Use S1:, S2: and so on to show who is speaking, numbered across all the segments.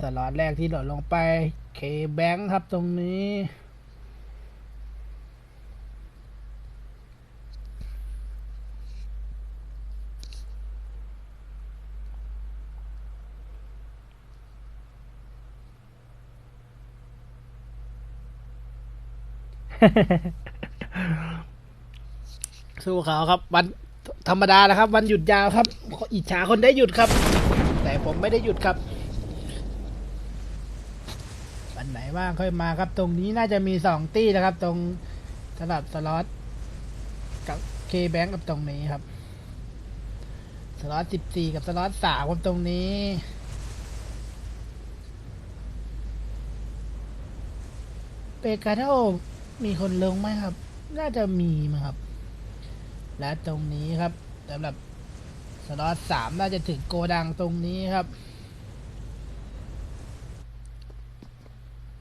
S1: สล็อตแรกที่โดดลงไปเคแบงครับตรงนี้สู้เขาครับ วันธรรมดานะครับ วันหยุดยาวครับ อิจฉาคนได้หยุดครับ แต่ผมไม่ได้หยุดครับ นไหนว่างค่อยมาครับ ตรงนี้น่าจะมีสองตี้นะครับ ตรงสลับสล็อตกับเคแบงกับตรงนี้ครับ สล็อตสิบสี่กับสล็อตสามครับตรงนี้เปกาโดมีคนลงไหมครับ น่าจะมีมั้งครับ และตรงนี้ครับสำหรับสล็อตสามน่าจะถึงโกดังตรงนี้ครับ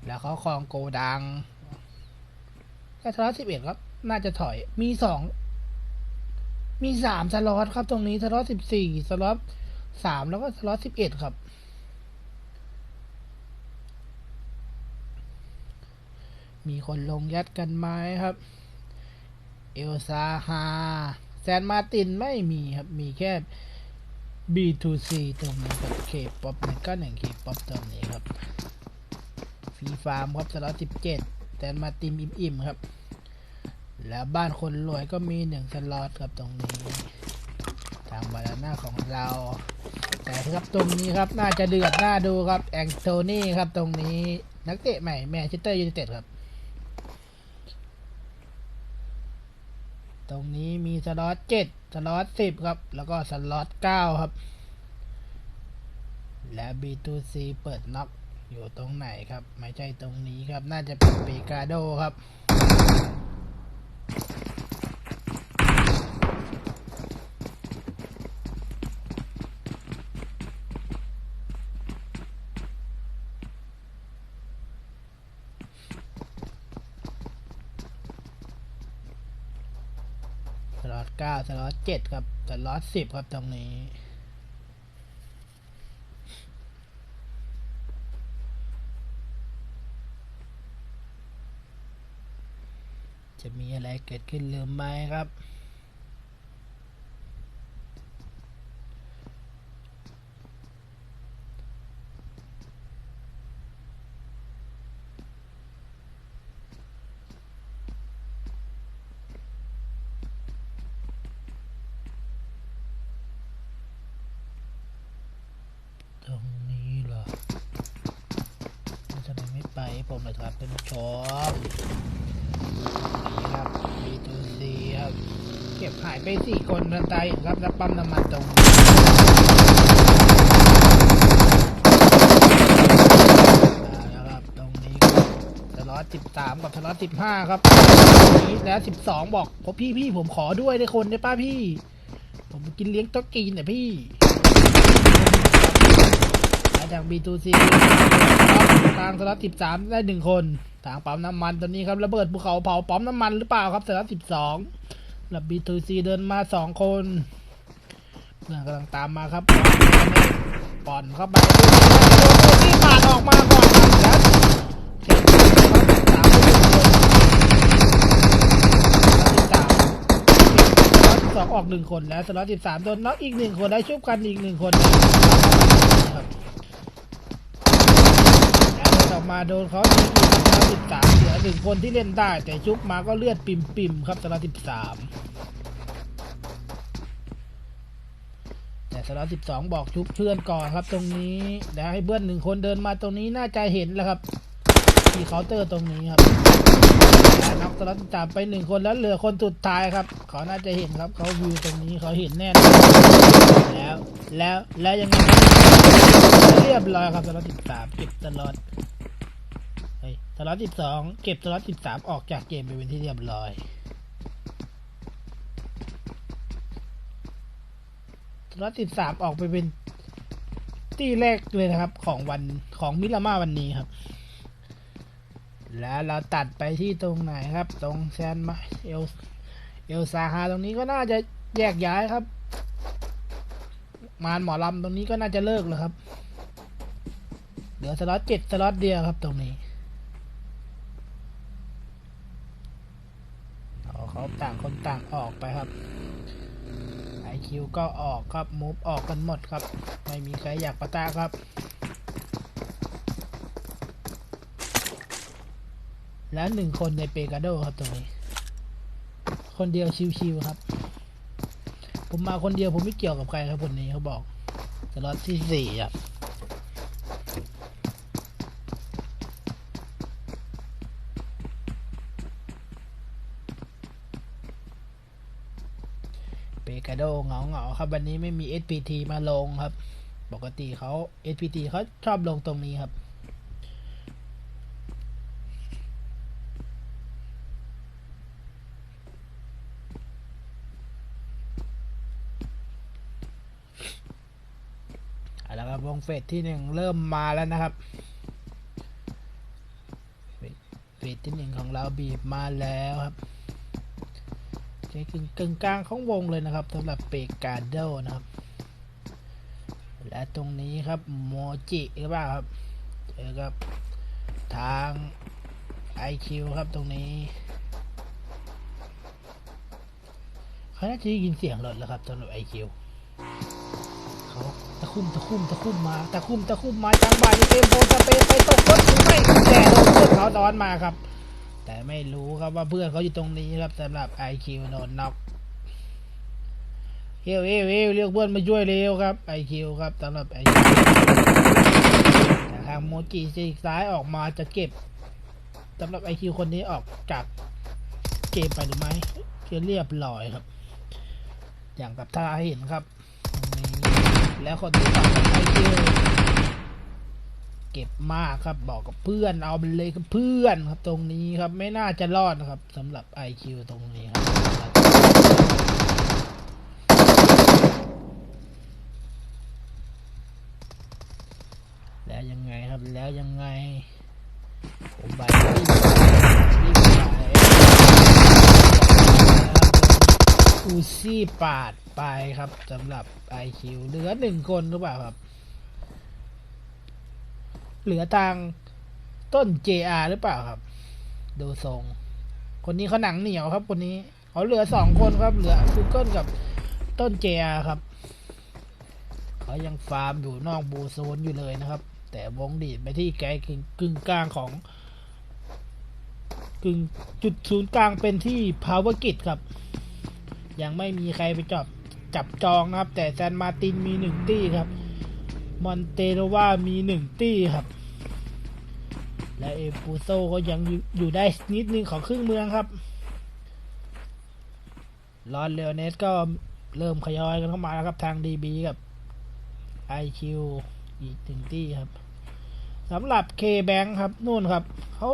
S1: แล้วเขาครองโกดังถ้าสล็อตสิบเอ็ดครับ น่าจะถอย มีสอง มีสามสล็อตครับ ตรงนี้สล็อตสิบสี่สล็อตสามแล้วก็สล็อตสิบเอ็ดครับ มีคนลงยัดกันไหมครับ เอลซาฮาแซนมาตินไม่มีครับ มีแค่ B2C ตรงนี้กับเคป๊อปหนึ่งก็หนึ่งเคป๊อปตรงนี้ครับ ฟรีฟาร์มครับสล็อตสิบเจ็ดแซนมาตินอิ่มๆครับ แล้วบ้านคนรวยก็มีหนึ่งสล็อตครับตรงนี้ ทางบานาน่าของเรา แต่ครับตรงนี้ครับน่าจะเดือดน่าดูครับแองโทนี่ครับตรงนี้นักเตะใหม่แมนเชสเตอร์ยูไนเต็ดครับ ตรงนี้มีสล็อตเจ็ดสล็อตสิบครับ แล้วก็สล็อตเก้าครับ และ B2C เปิดน็อก อยู่ตรงไหนครับ ไม่ใช่ตรงนี้ครับ น่าจะเป็นเปกาโดครับ สล็อตเก้าสล็อตเจ็ดครับ สล็อตสิบครับตรงนี้ จะมีอะไรเกิดขึ้นหรือไม่ครับ ตรงนี้เหรอมันจะไม่ไปให้ผมเลยครับเป็นชมนี่ครับ B2C ครับ เก็บหายไปสี่ คนทันใจครับปั๊มน้ำมันตรงนี้มาแล้วครับตรงนี้สล็อตสิบสามกับสล็อตสิบห้าครับนี้แล้วสิบสองบอกพพี่พี่ผมขอด้วยได้คนได้ป้าพี่ ผมกินเลี้ยงต๊ะกีนเนี่ยพี่มาจาก B2C ทางสล็อต13ได้หนึ่งคน ทางปั๊มน้ำมันตัวนี้ครับระเบิดภูเขาเผาปั๊มน้ำมันหรือเปล่าครับสล็อต12แล้ว B2C เดินมาสองคนเพื่อนกำลังตามมาครับปอนเข้าไปที่ผ่านออกมาก่อนครับแล้วเก็บสามสองออกหนึ่งคนแล้วสล็อต13โดนน็อกอีกหนึ่งคนได้ชุบกันอีกหนึ่งคนครับแล้วออกมาโดนเขาอีก สล็อต13เหลือหนึ่งคนที่เล่นได้ แต่ชุบมาก็เลือดปิ่มปิมครับสล็อต13แต่สล็อต12บอกชุบเพื่อนก่อนครับตรงนี้แล้วให้เพื่อนหนึ่งคนเดินมาตรงนี้น่าจะเห็นแล้วครับที่เคาน์เตอร์ตรงนี้ครับน็อกสล็อตจับไปหนึ่งคนแล้วเหลือคนสุดท้ายครับเขาน่าจะเห็นครับเขาวิวตรงนี้เขาเห็นแน่นแล้วแล้วแล้วยังไงเรียบร้อยครับสล็อตสิบสามเก็บสล็อตเฮ้ย สล็อตสิบสองเก็บสล็อตสิบสามออกจากเกมไปเป็นที่เรียบร้อย สล็อตสิบสามออกไปเป็นที่แรกเลยนะครับ ของวันของมิลามาวันนี้ครับ แล้วเราตัดไปที่ตรงไหนครับ ตรงแซนมาเอลเอลซาฮาตรงนี้ก็น่าจะแยกย้ายครับ มารหมอลำตรงนี้ก็น่าจะเลิกแล้วครับ เหลือสล็อตเจ็ดสล็อตเดียวครับตรงนี้เอาเขา ต่างคนต่างออกไปครับไอคิวก็ออกครับมูฟออกกันหมดครับ ไม่มีใครอยากประตาครับ แล้วหนึ่งคนในเปกาโดครับตรงนี้ คนเดียวชิวๆครับ ผมมาคนเดียวผมไม่เกี่ยวกับใครครับคนนี้เขาบอกสล็อตที่สี่ครับ กาโดเหงาเหงาๆครับ วันนี้ไม่มี SPT มาลงครับ ปกติเขา SPT เขาชอบลงตรงนี้ครับเอาละครับวงเฟสที่หนึ่งเริ่มมาแล้วนะครับเฟสเฟสที่หนึ่งของเราบีบมาแล้วครับ ใช้กึ่งกึ่งกลางของวงเลยนะครับสำหรับเปกาโดนะครับ และตรงนี้ครับโมจิหรือเปล่าครับเจอกับทาง IQ ครับตรงนี้เขาน่าจะได้ยินเสียงรถแล้วครับสำหรับ IQ เขาตะคุ่มตะคุ่มตะคุ่มมาตะคุ่มตะคุ่มมาจังหวะนี้เกมโบสเปนไปตกรถหรือไม่แต่โดนเพื่อนเขาดอนมาครับ แต่ไม่รู้ครับว่าเพื่อนเขาอยู่ตรงนี้ครับสำหรับ IQ โดนน็อกเฮวเฮวเฮวเรียกเพื่อนมาช่วยเร็วครับ IQ ครับสำหรับ IQ แต่ทางโมจิซีกซ้ายออกมาจะเก็บสำหรับ IQ คนนี้ออกจากเกมไปหรือไม่เรียบร้อยครับ อย่างกับท่าเห็นครับ แล้วคนที่สอไอคิว เก็บมากครับ บอกกับเพื่อนเอาไปเลยกับเพื่อนครับตรงนี้ครับไม่น่าจะรอดนะครับสำหรับ IQ ตรงนี้ครับ แล้วยังไงครับแล้วยังไง ผมไปที่ที่ไปอูซี่ปาดไปครับสำหรับ IQ เหลือหนึ่งคนหรือเปล่าครับ เหลือทางต้น JR หรือเปล่าครับ ดูทรง คนนี้เขาหนังเหนียวครับ คนนี้เขาเหลือสองคนครับ เหลือซูเกิลกับต้น JR ครับเขายังฟาร์มอยู่นอกบูโซนอยู่เลยนะครับ แต่วงดีดไปที่ไกลกึ่งกลางของกึ่งจุดศูนย์กลางเป็นที่พาวเวอร์กิจครับ ยังไม่มีใครไปจับจับจองนะครับ แต่แซนมาตินมีหนึ่งตี้ครับ มอนเตโรวามีหนึ่งตี้ครับ และเอปูโซก็ยังอยู่อยู่ได้นิดนึงของครึ่งเมืองครับลอนเลโอเนสก็เริ่มขยอยกันเข้ามาแล้วครับทางดีบีกับ IQ อีกหนึ่งตี้ครับสำหรับ K Bank ครับนู่นครับเขา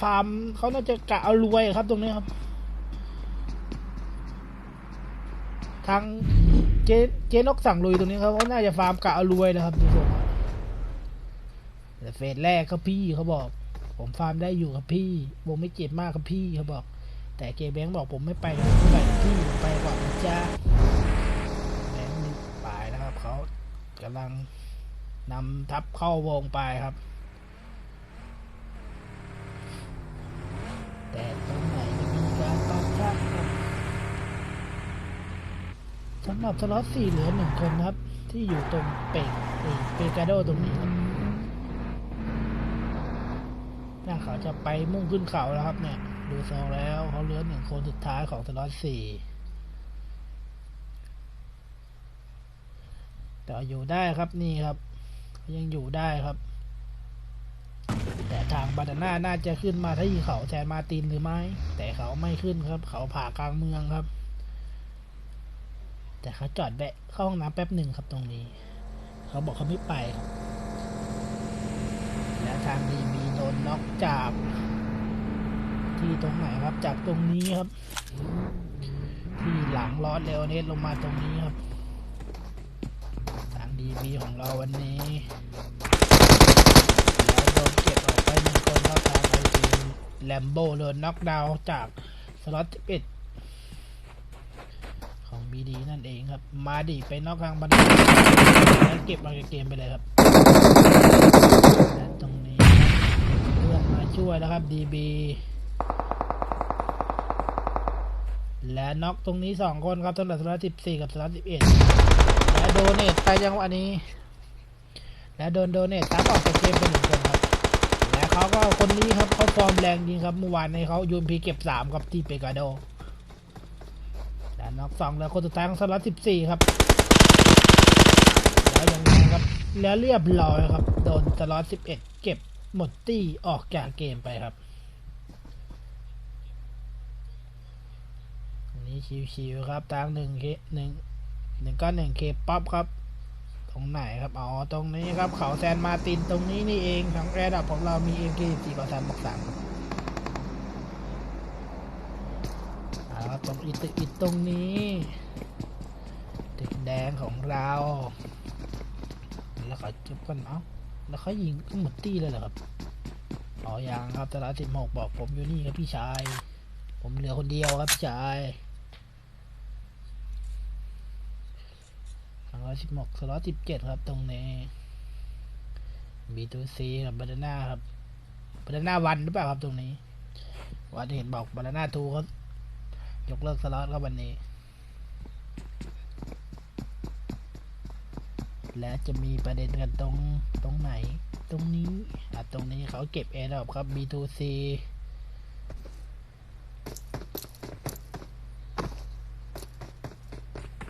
S1: ฟาร์มเขาน่าจะกะเอารวยครับตรงนี้ครับ ทางเจเจนกสั่งลุยตรงนี้ครับเขาน่าจะฟาร์มกะเอารวยนะครับดูทรงอะแต่เฟสแรกก็พี่เขาบอก ผมฟาร์มได้อยู่ครับพี่วงไม่เจ็บมากครับพี่เขาบอก แต่เกแบงค์บอกผมไม่ไปครับไม่ไปพี่ไปกว่านจ้าแบงค์นี่ไปนะครับเขากำลังนำทัพเข้าวงไปครับ แต่ตรงไหนจะมีการปะทะครับสำหรับสล็อตสี่เหลือหนึ่งคนครับ ที่อยู่ตรงเปกเอยเปกาโดตรงนี้ครับน่า เขาจะไปมุ่งขึ้นเขาแล้วครับ เนี่ย ดูซองแล้วเขาเหลือหนึ่งคนสุดท้ายของสล็อตสี่แต่อยู่ได้ครับนี่ครับ ยังอยู่ได้ครับ แต่ทางบาดาน่าน่าจะขึ้นมาที่เขาแซนมาตินหรือไม่ แต่เขาไม่ขึ้นครับ เขาผ่ากลางเมืองครับ แต่เขาจอดแวะเข้าห้องน้ำแป๊บหนึ่งครับตรงนี้ เขาบอกเขาไม่ไปครับและทางดีมี นน็อกจากที่ตรงไหนครับ จากตรงนี้ครับ ที่หลังลอเลโอเนสลงมาตรงนี้ครับทางดีบีของเราวันนี้แล้วโดนเก็บออกไปหนึ่งคนเข้าทางไอทีแลมโบโดนน็อกดาวน์จากสล็อตที่11ของบีดีนั่นเองครับ มาดิไปนอกทางบันไดแล้วเก็บมาเกมไปเลยครับ และวยแล้วครับ DB และน็อกตรงนี้สองคนครับสำหรับสล็อตสิบสี่กับสล็อตสิบเอ็ดและโดเนตไปจังหวะนี้ และโดนโดเนตตัดออกจากเกมไปหนึ่งคนครับ และเขาก็คนนี้ครับเขาฟอร์มแรงจริงครับเมื่อวานในเขายูนพีเก็บสามครับที่เปกาโดและน็อกสองแล้วคนสุดท้ายของสล็อตสิบสี่ครับแล้วยังไงครับแล้วเรียบร้อยครับ โดนสล็อตสิบเอ็ดเก็บ หมดตี้ออกจากเกมไปครับ นี้ชิวๆครับทางหนึ่งเคหนึ่งหนึ่งก็หนึ่งเคป๊อปครับ ตรงไหนครับอ๋อตรงนี้ครับเขาแซนมาตินตรงนี้นี่เองของแอร์ดับของเรามี m k 4ประสานบอกสามครับตรงอิตอิตตรงนี้ตึกแดงของเรา แล้วเขาจุบกันเอ้า แล้วเขายิงขึ้นหมดตี้เลยเหรอครับอ๋อยังครับตลาดสิบหกบอกผมอยู่นี่ครับพี่ชาย ผมเหลือคนเดียวครับพี่ชายสองร้อยสิบหกสล็อตสิบเจ็ดครับตรงนี้บีทูซีกับบานาน่าครับบานาน่าวันหรือเปล่าครับตรงนี้ วันเห็นบอกบานาน่าทูเขายกเลิกสล็อตครับวันนี้ และจะมีประเด็นกันตรงตรงไหน ตรงนี้อะตรงนี้เขาเก็บแอร์ดรอปครับ B2C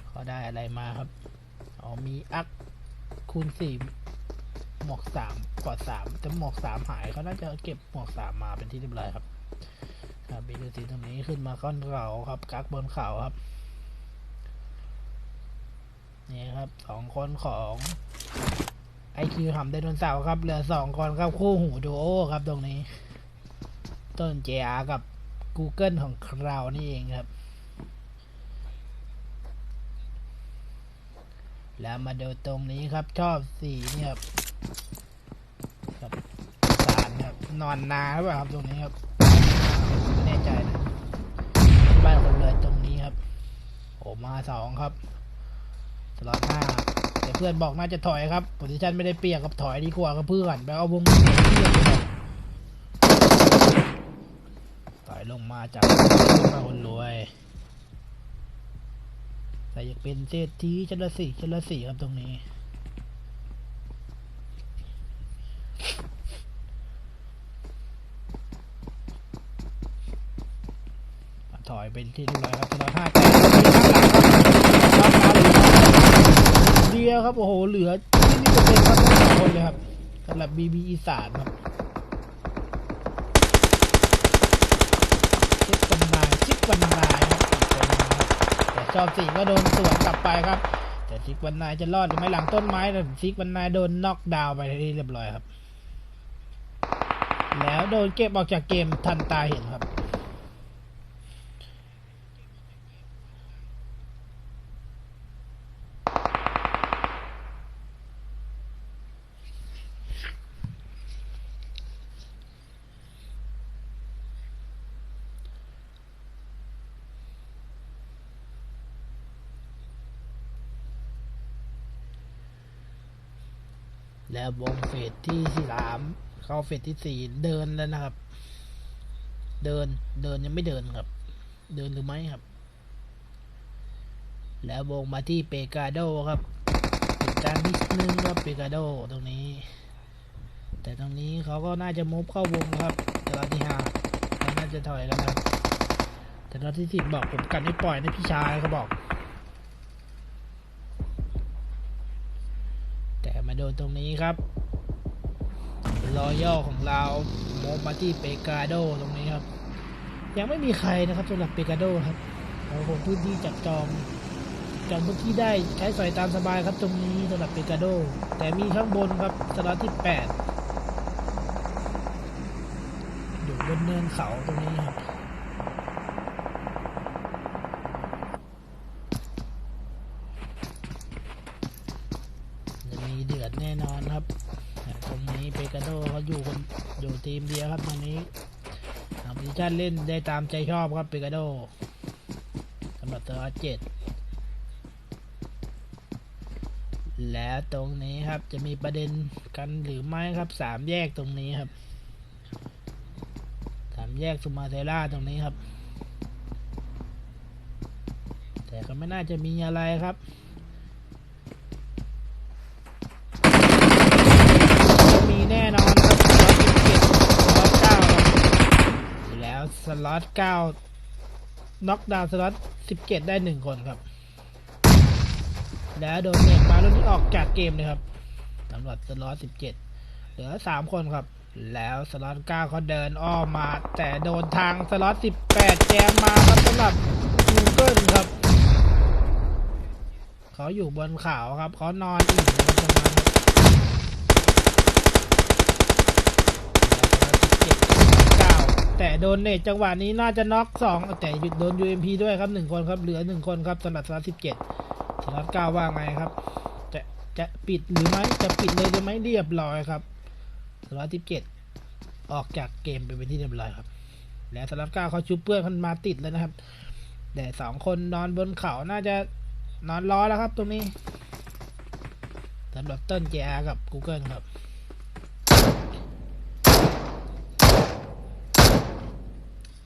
S1: เขาได้อะไรมาครับอ๋อมีอักคูณสี่หมวกสามกอดสามแต่หมวกสามหายเขาน่าจะเก็บหมวกสามมาเป็นที่เรียบร้อยครับครับ B2C ตรงนี้ขึ้นมาก้อนเขาครับกักบนเขาครับ นี่ครับสองคนของไอคิวทำไดโนเสาร์ครับเหลือสองคนครับคู่หูดูโอครับตรงนี้ ต้นเจอากับ Google ของเรานี่เองครับ แล้วมาดูตรงนี้ครับชอบสีนี่ครับครับสารครับนอนนาหรือเปล่าครับตรงนี้ครับไม่แน่ใจนะบ้านคนเรือตรงนี้ครับโอ้มาสองครับ ล็อตห้าแต่เพื่อนบอกน่าจะถอยครับโพซิชันไม่ได้เปรียกกับถอยดีกว่ากับเพื่อนไปเอาวงเทียบเลยถอยลงมาจากมาคนรวยแต่อยากเป็นเศรษฐีชั้นละสี่ชั้นละสี่ครับตรงนี้ถอยเป็นที่เรียบร้อยครับสล็อตห้าแต่ เดียวครับ โอ้โห เหลือที่นี่เป็นครับทั้งสองคนเลยครับสำหรับบีบีอีสานครับชิปวันนายชิปวันนายครับคนนึงครับแต่ชอบสี่ก็โดนสวนกลับไปครับ แต่ชิปวันนายจะรอดหรือไม่หลังต้นไม้แต่ชิปวันนายโดนน็อกดาวน์ไปที่เรียบร้อยครับ แล้วโดนเก็บออกจากเกมทันตาเห็นครับ แล้ววงเฟสที่สามเข้าเฟสที่สี่เดินแล้วนะครับ เดินเดินยังไม่เดินครับ เดินหรือไม่ครับ แล้ววงมาที่เปกาโดครับติดกางนิดนึงครับเปกาโดตรงนี้ แต่ตรงนี้เขาก็น่าจะมุฟเข้าวงครับแต่รอบที่ห้าเขาน่าจะถอยกันครับแต่เรอบที่สิบบอกผมกันไม่ปล่อยนะพี่ชายเขาบอก แต่ มาโดนตรงนี้ครับรอย่อของเราโมบมาที่เปกาโดตรงนี้ครับ ยังไม่มีใครนะครับสำหรับเปกาโดครับเราคงพื้นที่จับจองจองพื้นที่ได้ใช้สอยตามสบายครับตรงนี้สำหรับเปกาโด แต่มีข้างบนครับสล็อตที่แปดอยู่บนเนินเขาตรงนี้ครับ ชันเล่นได้ตามใจชอบครับเปกาโดสำหรับตัวเจ็ดแล้วตรงนี้ครับจะมีประเด็นกันหรือไม่ครับสามแยกตรงนี้ครับสามแยกซูมาเซล่าตรงนี้ครับ แต่ก็ไม่น่าจะมีอะไรครับ มีแน่นอนครับสล็อต17สล็อต9ครับแล้ว สล็อต9น็อกดาวน์สล็อต17ได้หนึ่งคนครับ แล้วโดนเน็ตมารุ่นนี้ออกจากเกมเลยครับสำหรับสล็อต17เจ็ดเหลือสามคนครับ แล้วสล็อตเก้าเขาเดินอ้อมมา แต่โดนทางสล็อตสิบแปดแจมมาครับสำหรับ Google ครับ เขาอยู่บนเขาครับ เขานอนอิ่มอยู่ตรงนั้นครับ แต่โดนเนตจังหวะนี้น่าจะน็อกสองแต่หยุดโดน UMP ด้วยครับหนึ่งคนครับเหลือหนึ่งคนครับสำหรับสล็อต17สล็อตเก้าว่าไงครับ จะจะปิดหรือไม่จะปิดเลยหรือไม่เรียบร้อยครับสล็อตที่เจ็ดออกจากเกมไปเป็นที่เรียบร้อยครับ แล้วสล็อตเก้าเขาชุบเพื่อนมันมาติดแล้วนะครับแต่สองคนนอนบนเขาน่าจะนอนรอแล้วครับตรงนี้สำหรับต้น JR กับ Google ครับ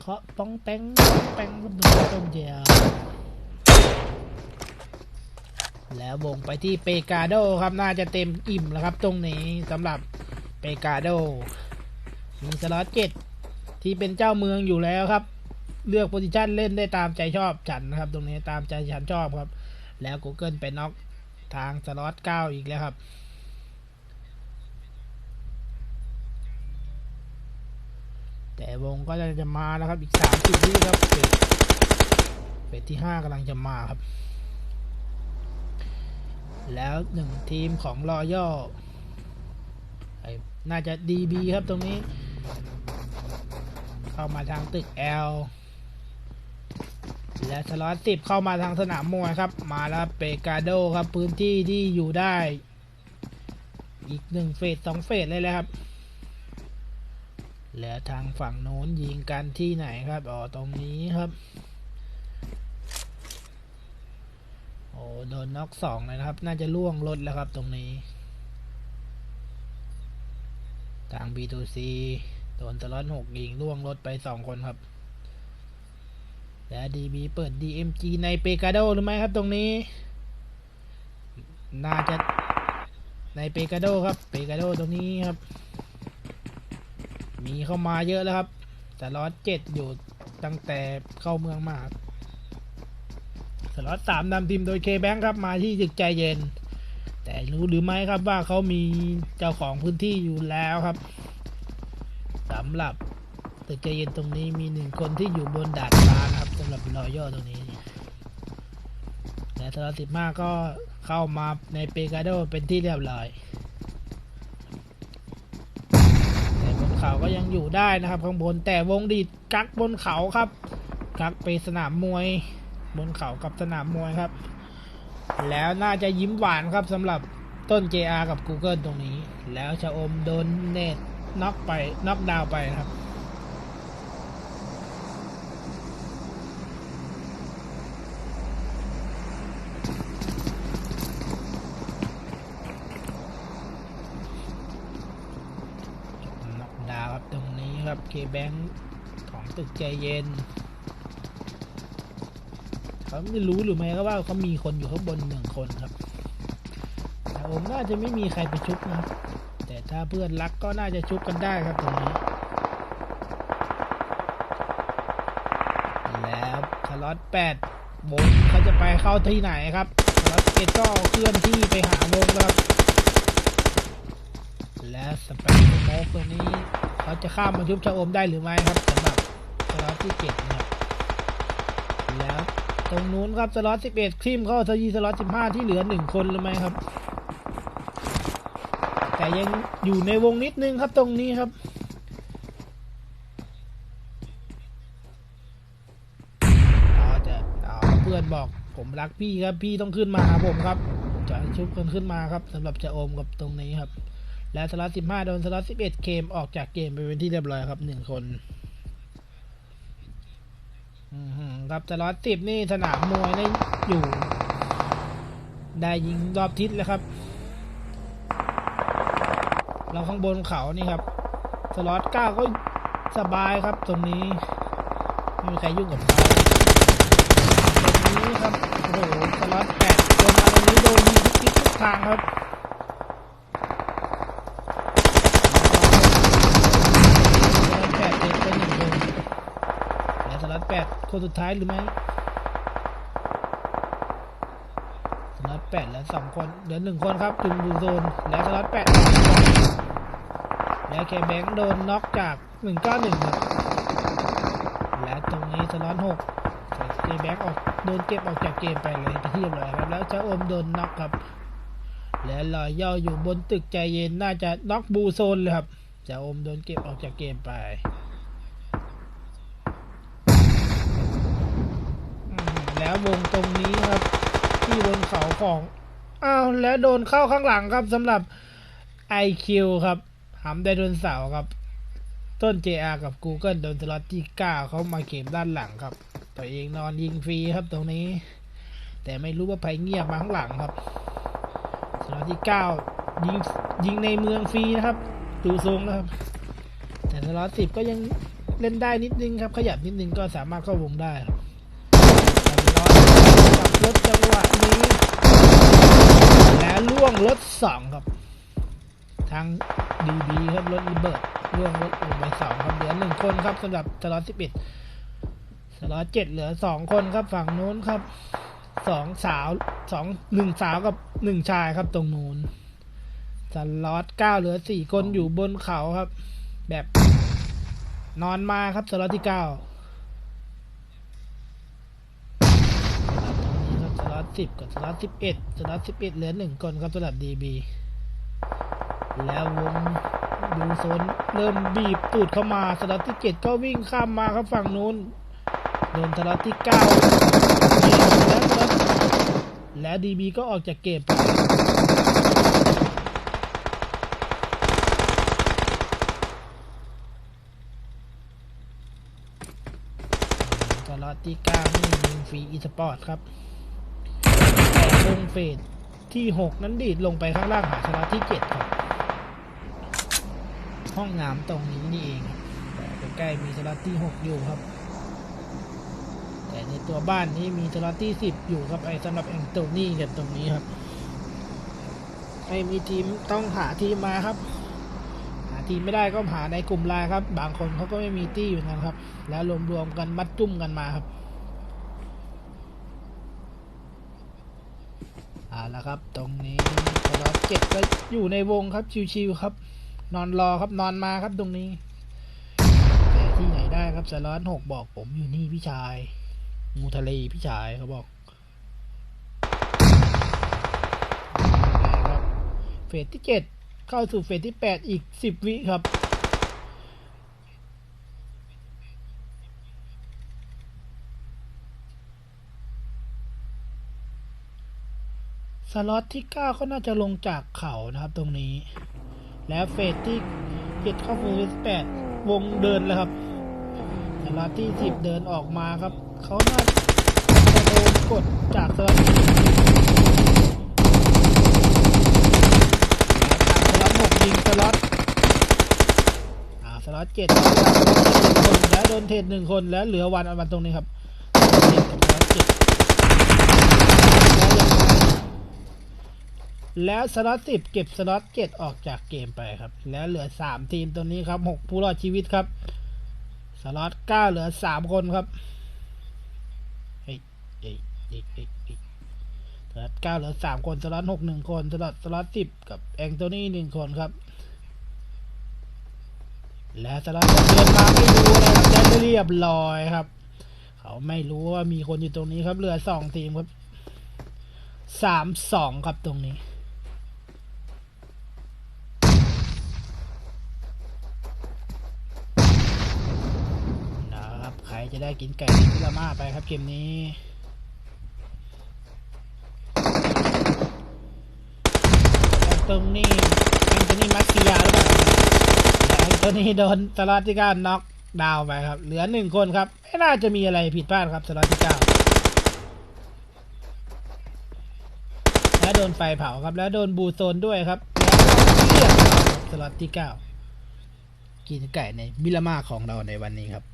S1: เคาะป้องแป้งป้งแป้งครับดูต้น JR แล้ววงไปที่เปกาโดครับน่าจะเต็มอิ่มแล้วครับตรงนี้สำหรับเปกาโด มีสล็อตเจ็ดที่เป็นเจ้าเมืองอยู่แล้วครับ เลือกโพซิชันเล่นได้ตามใจชอบฉันนะครับ ตรงนี้ตามใจฉันชอบครับ แล้ว Google ไปน็อกทางสล็อตเก้าอีกแล้วครับ แต่วงก็จะมาแล้วครับอีกสามสิบวิครับเฟสเฟสที่ห้ากำลังจะมาครับ แล้วหนึ่งทีมของรอย่อน่าจะ DB ครับตรงนี้ เข้ามาทางตึก L และสล็อตสิบเข้ามาทางสนามมวยครับ มาแล้วเปกาโดครับ พื้นที่ที่อยู่ได้ อีกหนึ่งเฟสสองเฟสเลยแหละครับ แล้วทางฝั่งโน้นยิงกันที่ไหนครับ อ๋อ ตรงนี้ครับ โอ้ โดนน็อกสองเลยนะครับ น่าจะล่วงรถแล้วครับตรงนี้ ทาง B2C โดนตลอดหกยิงล่วงรถไปสองคนครับ และ DB เปิด DMG ในเปกาโดหรือไม่ครับตรงนี้ น่าจะในเปกาโดครับ เปกาโดตรงนี้ครับ มีเข้ามาเยอะแล้วครับ แต่ล็อตเจ็ดอยู่ตั้งแต่เข้าเมืองมาสล็อตสามนำทีมโดยเคแบงครับมาที่จึกใจเย็น แต่รู้หรือไม่ครับว่าเขามีเจ้าของพื้นที่อยู่แล้วครับสำหรับตึกใจเย็นตรงนี้มีหนึ่งคนที่อยู่บนดาดฟ้าครับสำหรับรอย่อตรงนี้และสล็อตสิบห้าก็เข้ามาในเปกาโดเป็นที่เรียบร้อย แต่บน เขาก็ยังอยู่ได้นะครับ ข้างบนแต่วงดีดกักบนเขาครับ กักไปสนามมวย บนเขากับสนามมวยครับ แล้วน่าจะยิ้มหวานครับสำหรับต้น JR กับ Google ตรงนี้ แล้วชะอมโดนเนตน็อกไปน็อกดาวไปครับ น็อกดาวน์ครับตรง นี้ครับเคแบงของตึกใจเย็น เขาไม่รู้หรือไม่ก็ว่าเขามีคนอยู่ข้างบนหนึ่งคนครับแต่ผมน่าจะไม่มีใครไปชุบนะแต่ถ้าเพื่อนรักก็น่าจะชุบกันได้ครับตรงนี้ แล้วสล็อตแปดวงเขาจะไปเข้าที่ไหนครับสล็อตเจ็ดก็เคลื่อนที่ไปหาวงแล้วครับและสเปนโมกตัวนี้ เขาจะข้ามมาชุบชะอมได้หรือไม่ครับสำหรับสล็อตที่เจ็ดนะครับแล้วตรงนู้นครับสล็อต11ครีมเข้าทยีสล็อต15ที่เหลือหนึ่งคนหรือไม่ครับ แต่ยังอยู่ในวงนิดนึงครับตรงนี้ครับเพื่อนบอกผมรักพี่ครับพี่ต้องขึ้นมาหาผมครับจะชุบกันขึ้นมาครับสำหรับจะโอมกับตรงนี้ครับ และสล็อต15โดนสล็อต11เคมออกจากเกมไปเป็นที่เรียบร้อยครับหนึ่งคนครับสล็อตสิบนี่สนามมวยได้อยู่ ได้ยิงรอบทิศแล้วครับ เราข้างบนเขานี่ครับสล็อตเก้าก็สบายครับตรงนี้ไม่มีใครยุ่งกับเขาตรงนี้ครับโอ้โหสล็อตแปดคนมาตรงนี้โดนยิงทุกทิศทุกทางครับสล็อตแปดเจ็บไปหนึ่งคนและสล็อตแปด คนสุดท้ายหรือไม่สล็อตแปดแล้วสองคนเหลือหนึ่งคนครับจุนบูโซนและสล็อตแปดและแคแบงค์โดนน็อกจากหนึ่งเก้าหนึ่งและตรงนี้สล็อตหกเจแบ็กออกโดนเก็บออกจากเกมไปเลยที่เรียบร้อยครับแล้วจ้าโอมโดนน็อกครับ และลอยย่ออยู่บนตึกใจเย็นน่าจะน็อกบูโซนเลยครับจ้าโอมโดนเก็บออกจากเกมไปอืมแล้ วงตรงนี้ครับ ที่บนเขาของอ้าวแล้วโดนเข้าข้างหลังครับสำหรับ IQ ครับหำไดโดนเสาครับ ต้น JR กับ Google โดนสล็อตที่9เขามาเก็บด้านหลังครับ ตัวเองนอนยิงฟรีครับตรงนี้ แต่ไม่รู้ว่าไผเงียบมาข้างหลังครับสล็อตที่9ยิงยิงในเมืองฟรีนะครับดูทรงนะครับ แต่สล็อต10ก็ยังเล่นได้นิดนึงครับ ขยับนิดนึงก็สามารถเข้าวงได้ครับ สล็อตกับรถจังหวะนี้และล่วงรถ2ครับ ทางดีบีครับรถรีเบิร์ดร่วงรถลงไปสองครับเหลือหนึ่งคนครับสำหรับสล็อตสิบเอ็ดสล็อตเจ็ดเหลือสองคนครับฝั่งนู้นครับสองสาวสองหนึ่งสาวกับหนึ่งชายครับตรงนู้นสล็อตเก้าเหลือสี่คนอยู่บนเขาครับ แบบนอนมาครับสล็อตที่เก้า สิบกับสล็อตสิบเอ็ดสล็อตสิบเอ็ดเหลือหนึ่งคนครับสำหรับดีบีแล้ววงดูโซนเริ่มบีบตูดเข้ามาสล็อตที่เจ็ดก็วิ่งข้ามมาครับฝั่งนู้นโดนสล็อตที่เก้าแล้วแล้วดีบีก็ออกจากเกมไปสล็อตที่เก้านี่ยิงฟรีอีสปอร์ตครับ เฟสที่หกนั้นดีดลงไปข้างล่างหาสล็อตที่เจ็ดครับ ห้องน้ำตรงนี้นี่เองแต่ใกล้มีสล็อตที่หกอยู่ครับ แต่ในตัวบ้านนี้มีสล็อตที่สิบอยู่ครับไอ้สำหรับแองโตนี่กับตรงนี้ครับไอ้มีทีมต้องหาทีมมาครับ หาทีมไม่ได้ก็หาในกลุ่มไลน์ครับ บางคนเขาก็ไม่มีตี้อยู่นะครับ แล้วรวมๆกันมัดจุ่มกันมาครับ เอาละครับ ตรงนี้สล็อตเจ็ดก็อยู่ในวงครับชิวๆครับ นอนรอครับนอนมาครับตรงนี้แต่ที่ไหนได้ครับสล็อตหกบอกผมอยู่นี่พี่ชายงูทะเลพี่ชายเขาบอกเฟสที่เจ็ดเข้าสู่เฟสที่แปดอีกสิบวิครับ ล็อตที่เก้าก็น่าจะลงจากเขานะครับตรงนี้ แล้วเฟสที่เจ็ดเข้าเฟสแปดวงเดินแล้วครับสล็อตที่สิบเดินออกมาครับ เขาน่าจะโดนกดจากสล็อตสล็อตหกยิงสล็อตสล็อตเจ็ดคนแล้วโดนเทรดหนึ่งคนแล้วเหลือวันอันวันตรงนี้ครับเจ็ดกับสล็อตเจ็ด แล้วสล็อตสิบเก็บสล็อตเจ็ดออกจากเกมไปครับ แล้วเหลือสามทีมตัวนี้ครับหกผู้รอดชีวิตครับ สล็อตเก้าเหลือสามคนครับเฮ้ยเฮ้ยเฮ้ยเฮ้ยสล็อตเก้าเหลือสามคนสล็อตหกหนึ่งคนสล็อตสล็อตสิบกับแองโทนี่หนึ่งคนครับ และสล็อตเดินมาไม่รู้อะไรครับยันเรียบร้อยครับ เขาไม่รู้ว่ามีคนอยู่ตรงนี้ครับเหลือสองทีมครับสามสองครับตรงนี้ นะครับ ใคร จะได้กินไก่พิรามาไปครับเกมนี้ตรงนี้แอนโทนีมัสกิยาหรือเปล่าแอนโทนีโดนสลอตที่ก้าน็อกดาวน์ไปครับ เหลือหนึ่งคนครับ ไม่น่าจะมีอะไรผิดพลาดครับสลอตที่เก้าและโดนไฟเผาครับ แล้วโดนบูโซนด้วยครับแล้วเรียบร้อยครับสลอตที่เก้ากินไก่ในมิลามาของเราในวันนี้ครับ